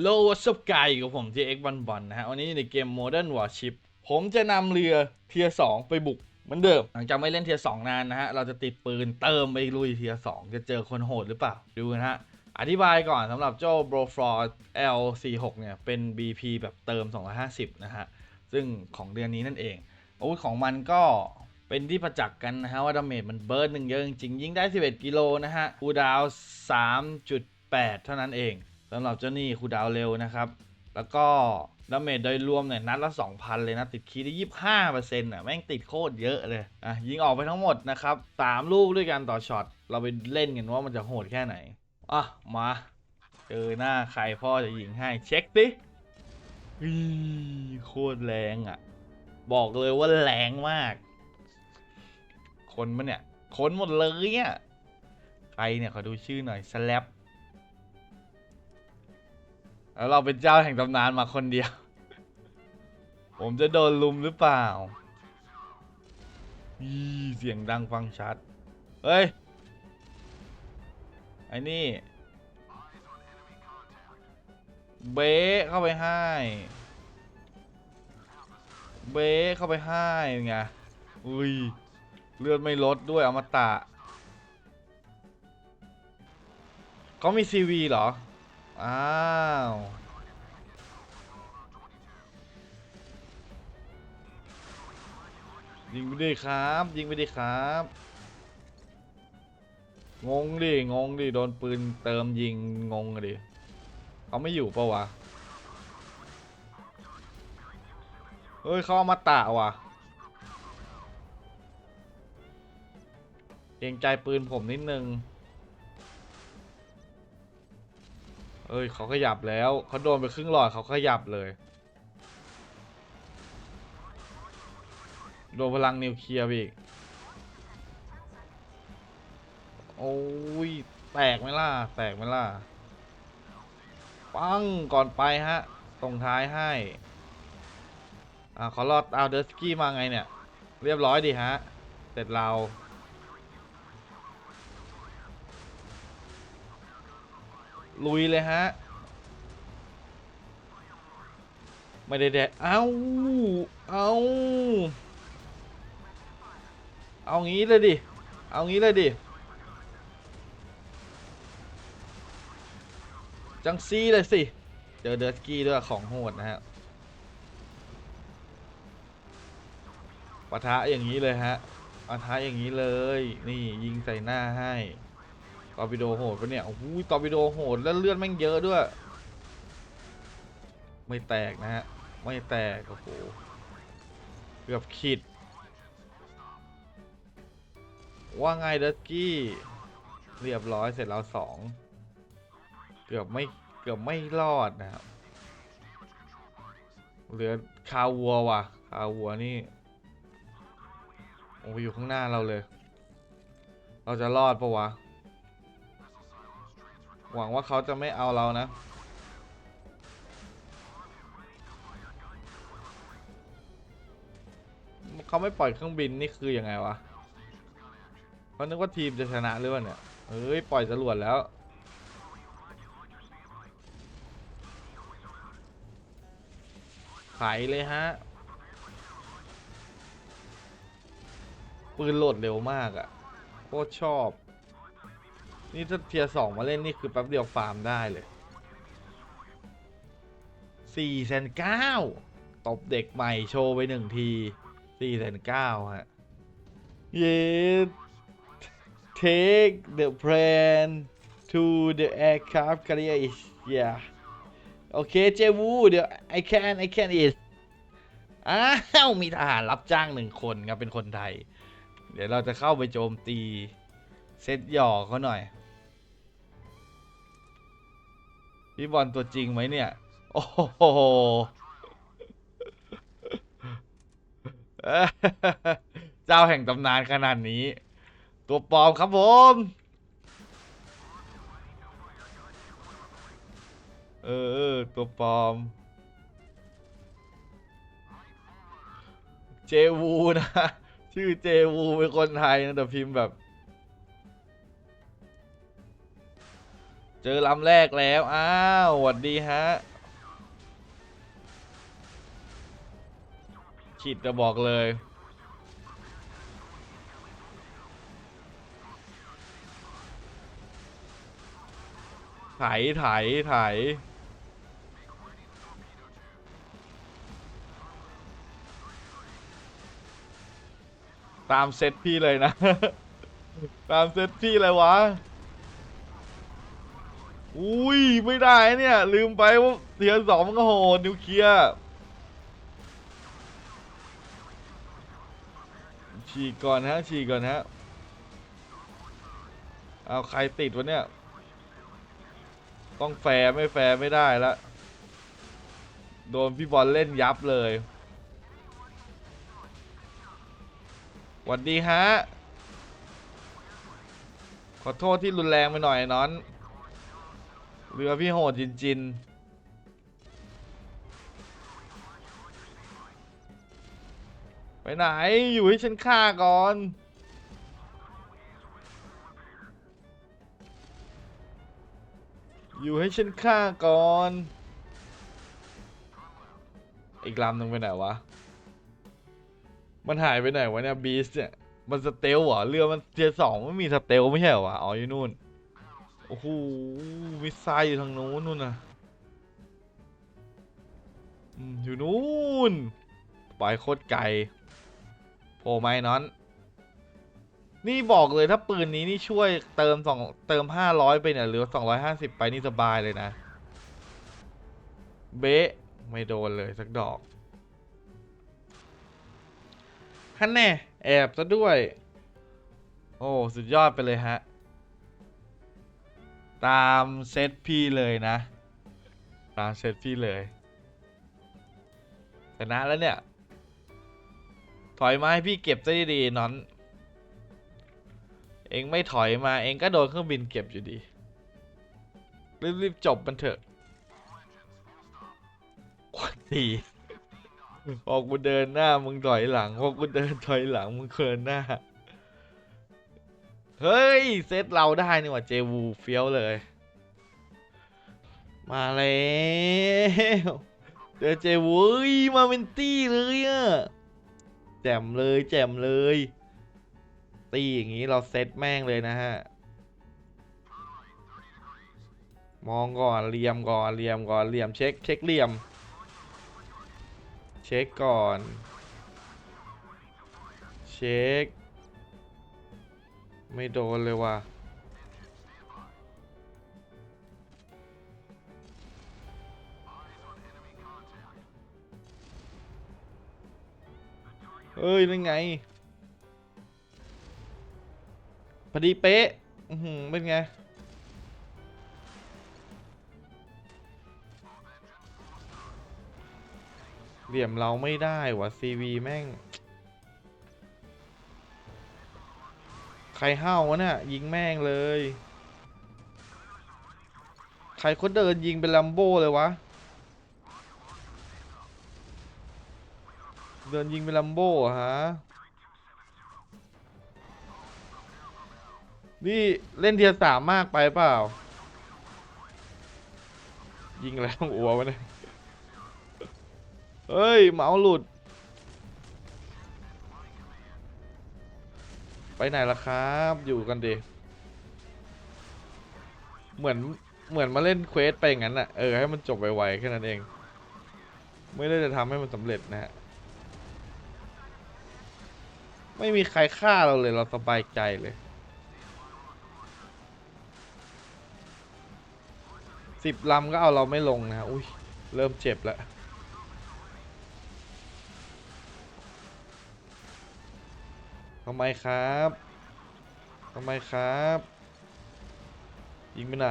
โลวัสกายกับผมที่ X บันบอลนะฮะ วันนี้ในเกม Modern Warship ผมจะนำเรือเทียสองไปบุกเหมือนเดิม หลังจากไม่เล่นเทียสองนานนะฮะ เราจะติดปืนเติมไปลุยเทียสองจะเจอคนโหดหรือเปล่า ดูนะฮะ อธิบายก่อนสำหรับเจ้า b r o f l o r L46 เนี่ย เป็น BP แบบเติม 250 นะฮะ ซึ่งของเดือนนี้นั่นเองอาวุธของมันก็เป็นที่ประจักษ์กันนะฮะ ว่าดาเมจมันเบิร์ดหนึ่งเยอะจริงยิงได้ 11 กิโลนะฮะคูดาว3.8 เท่านั้นเองำหรับเจ้านี่คูดาวเร็วนะครับ แล้วก็ดาเมจโดยรวมเนี่ยนัดละ 2,000 เลยนะ ติดคีได้ย์ได้25%อะแม่งติดโคตรเยอะเลยอะยิงออกไปทั้งหมดนะครับ3ลูกด้วยกันต่อช็อต เราไปเล่นกันว่ามันจะโหดแค่ไหน อะ มา เจอหน้าใครพ่อจะยิงให้เช็คดิอีโคตรแรงอะ บอกเลยว่าแรงมาก คนมันเนี่ย คนหมดเลยอะใครเนี่ยขอดูชื่อหน่อยสแลป แล้วเราเป็นเจ้าแห่งตำนานมาคนเดียว ผมจะโดนลุมหรือเปล่าอีเสียงดังฟังชัด เฮ้ย ไอ้นี่ เบ๊เข้าไปให้ เบ๊เข้าไปให้ไง อุ้ย เลือดไม่ลดด้วยอมตะเขามีซีวีเหรอ อ้าวยิงไปดิครับ ยิงไปดิครับ งงดิ งงดิ โดนปืนเติมยิงงงอะดิเขาไม่อยู่ปะวะ เฮ้ยเขาเอามาตะวะเกรงใจปืนผมนิดนึง เอ้ยเขาขยับแล้วเขาโดนไปครึ่งหลอดเขาขยับเลย โดนพลังนิวเคลียร์อีก โอ้ย แตกไหมล่ะ แตกไหมล่ะ ปังก่อนไปฮะ ตรงท้ายให้ อ่าขอรอดเอาเดอร์สกี้มาไงเนี่ย เรียบร้อยดีฮะ เสร็จเรา ลุยเลยฮะ ไม่ได้แดกเอาเอาเอางี้เลยดิ เอางี้เลยดิ จังซีเลยสิเจอเดอร์สกี้ด้วยของโหดนะฮะปะทะอย่างนี้เลยฮะปะทะอย่างนี้เลย นี่ยิงใส่หน้าให้ ตอร์ปิโดโหดปะเนี่ยโอ้โหตอร์ปิโดโหดแล้วเลือดแม่งเยอะด้วย ไม่แตกนะฮะ ไม่แตก โอ้โห เกือบขีด ว่าไงเดสกี้ เรียบร้อยเสร็จแล้วสอง เกือบไม่ เกือบไม่รอดนะครับ เหลือคาวัวว่ะ คาวัวนี่ โอ้อยู่ข้างหน้าเราเลย เราจะรอดปะวะ หวังว่าเขาจะไม่เอาเรานะเขาไม่ปล่อยเครื่องบินนี่คืออยังไงวะเขานึกว่าทีมจะชนะหรือเปล่าเนี่ยเฮ้ยปล่อยจรวดแล้วไขเลยฮะ ปืนโหลดเร็วมากอะ่ะ โคตรชอบ นี่ถ้าเทียร์สองมาเล่นนี่คือแป๊บเดียวฟาร์มได้เลยสี่แสนเก้าตบเด็กใหม่โชว์ไปหนึ่งทีสี่แสนเก้าฮะ เย take the plane to the aircraft carrier is yeah โอเคเจวูเดี๋ยว I can I can is อ้าวมีทหารรับจ้างหนึ่งคนครับเป็นคนไทย เดี๋ยวเราจะเข้าไปโจมตี เซตหยอกเขาหน่อย พี่บอลตัวจริงไหมเนี่ย โอ้โหเจ้าแห่งตำนานขนาดนี้ ตัวปลอมครับผม เออตัวปลอม เจวูนะ ชื่อเจวูเป็นคนไทยนะแต่พิมพ์แบบ เจอลำแรกแล้ว อ้าวหวัดดีฮะขีดจะบอกเลย ไถ ไถ ไถตามเซตพี่เลยนะ ตามเซตพี่เลยวะ อุ้ยไม่ได้เนี่ย ลืมไปว่าเทียร์สองมันก็โหดนิวเคลียร์ฉีกก่อนฮะฉีกก่อนฮะเอาใครติดวะเนี่ย ต้องแฟร์ไม่แฟร์ไม่ได้ละโดนพี่บอลเล่นยับเลยหวัดดีฮะ ขอโทษที่รุนแรงไปหน่อยนอน เรือพี่โหดจินจินไปไหนอยู่ให้ฉันฆ่าก่อน อยู่ให้ฉันฆ่าก่อน อีกลำหนึ่งไปไหนวะ มันหายไปไหนวะเนี่ยบีสเนี่ย มันสเตลเหรอเรือมันเทียสองไม่มีสเตลไม่ใช่เหรอวะ อ๋ออยู่นู่น โอ้โหมิสไซล์อยู่ทางนู้นนู่นนะอยู่นู้นปล่อยโคตรไกลโผล่ไหมนอน นี่บอกเลยถ้าปืนนี้นี่ช่วยเติมสองเติมห้าร้อยไปเนี่ยหรือสองร้อยห้าสิบไปนี่สบายเลยนะ เบะไม่โดนเลยสักดอกฮันแน่แอบซะด้วย โอ้ สุดยอดไปเลยฮะ ตามเซตพี่เลยนะ ตามเซตพี่เลยชนะแล้วเนี่ย ถอยมาให้พี่เก็บซะดีๆนอน เองไม่ถอยมาเองก็โดนเครื่องบินเก็บอยู่ดี รีบๆจบมันเถอะควันตีพอกูเดินหน้ามึงถอยหลังพอกูเดินถอยหลังมึงเดินหน้า เฮ้ย เซตเราได้นี่หว่าเจวูเฟี้ยวเลย มาแล้วเจอเจวูมาเป็นตี้เลยอะแจมเลยแจมเลย ตีอย่างนี้เราเซตแม่งเลยนะฮะ มองก่อนเหลี่ยมก่อนเหลี่ยมก่อนเหลี่ยมเช็คเช็คเหลี่ยม เช็คก่อน เช็ค ไม่โดนเลยว่ะเอ้ยนั่นไงพอดีเป๊ะอือหือเป็นไง เหลี่ยมเราไม่ได้วะซีวีแม่ง ใครห้าววะเนี่ยยิงแม่งเลย ใครเขาเดินยิงเป็นลัมโบ้เลยวะ เดินยิงเป็นลัมโบ้ฮะ นี่เล่นเทียร์สามมากไปเปล่า ยิงแล้วอัววะเนี่ย เฮ้ย เมาหลุด ไปไหนล่ะครับ อยู่กันดิเหมือนเหมือนมาเล่นเควสไปงั้นอะเออให้มันจบไวๆแค่นั้นเอง ไม่ได้จะทำให้มันสำเร็จนะฮะไม่มีใครฆ่าเราเลยเราสบายใจเลยสิบลำก็เอาเราไม่ลงนะฮะอุ้ยเริ่มเจ็บแล้ว ทำไมครับทำไมครับ ยิงไปไหน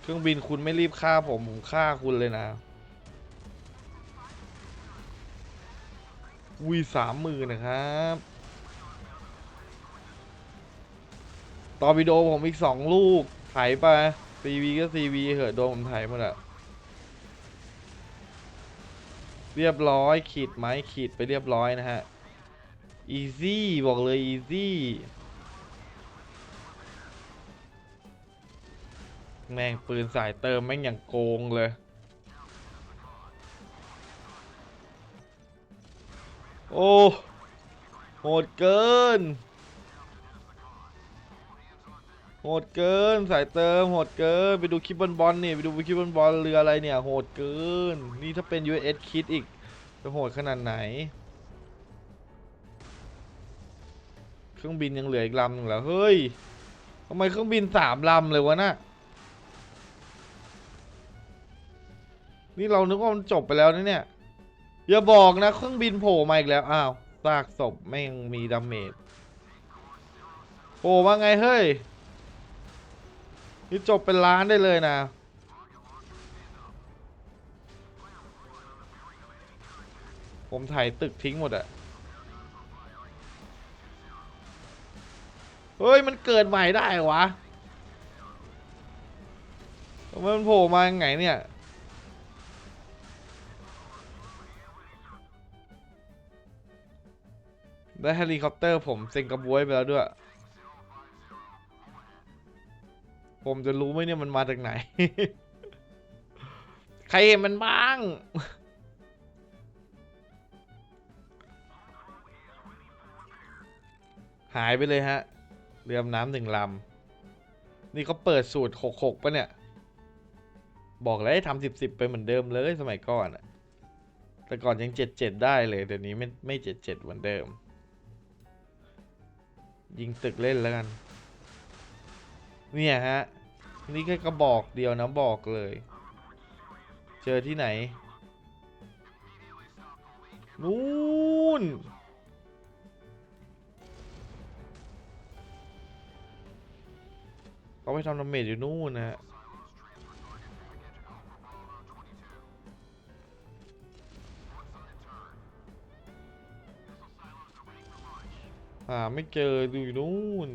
เครื่องบินคุณไม่รีบฆ่าผม ผมฆ่าคุณเลยนะวีสามหมื่นนะครับ ต่อวิดีโอผมอีกสองลูกไถไปซีวีก็ซีวีเหอะโดนผมไถหมดอะ เรียบร้อยขีดไหมขีดไปเรียบร้อยนะฮะ easy บอกเลย easy แม่งปืนสายเติมแม่งอย่างโกงเลย โอ้โหดเกิน โหดเกินสายเติมโหดเกิน ไปดูคลิปบอลบอลนี่ไปดูคลิปบอลบอลเรืออะไรเนี่ยโหดเกิน นี่ถ้าเป็น US คิดอีกจะโหดขนาดไหน เครื่องบินยังเหลืออีกลำหนึ่งแล้วเฮ้ยทำไมเครื่องบินสามลำเลยวะน่ะนี่เรานึกว่ามันจบไปแล้วนะเนี่ยอย่าบอกนะเครื่องบินโผล่มาอีกแล้วอ้าวซากศพไม่งมีดาเมจโผล่ว่าไงเฮ้ย นี่จบเป็นล้านได้เลยนะ ผมถ่ายตึกทิ้งหมดอะเฮ้ย มันเกิดใหม่ได้หวะทำไมมันโผล่มายังไงเนี่ยได้เฮลิคอปเตอร์ผมเซ็งกระบวยไปแล้วด้วย ผมจะรู้ไหมเนี่ยมันมาจากไหน ใครเห็นมันบ้าง หายไปเลยฮะ เรือดำน้ำหนึ่งลำ นี่เขาเปิดสูตรหกหกปะเนี่ย บอกแล้วให้ทำสิบสิบไปเหมือนเดิมเลยสมัยก่อนอะแต่ก่อนยังเจ็ดเจ็ดได้เลย เดี๋ยวนี้ไม่ไม่เจ็ดเจ็ดเหมือนเดิม ยิงตึกเล่นแล้วกัน เนี่ยฮะ นี่แค่กระบอกเดียวนะบอกเลย เจอที่ไหน นู่น เขาไปทำดาเมจอยู่นู่นนะฮะหาไม่เจอดูอยู่นู่น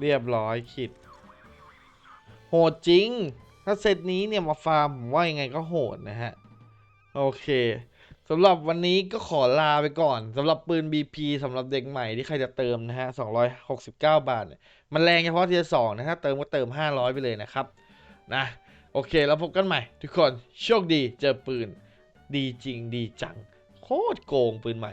เรียบร้อยขิด โหดจริง ถ้าเซตนี้เนี่ยมาฟาร์มผมว่ายังไงก็โหดนะฮะ โอเคสำหรับวันนี้ก็ขอลาไปก่อนสำหรับปืน BP สำหรับเด็กใหม่ที่ใครจะเติมนะฮะ 269 บาทเนี่ยมันแรงเฉพาะทีละสองนะถ้าเติมก็เติม 500 ไปเลยนะครับ นะ โอเค แล้วพบกันใหม่ ทุกคนโชคดีเจอปืน ดีจริงดีจัง โคตรโกงปืนใหม่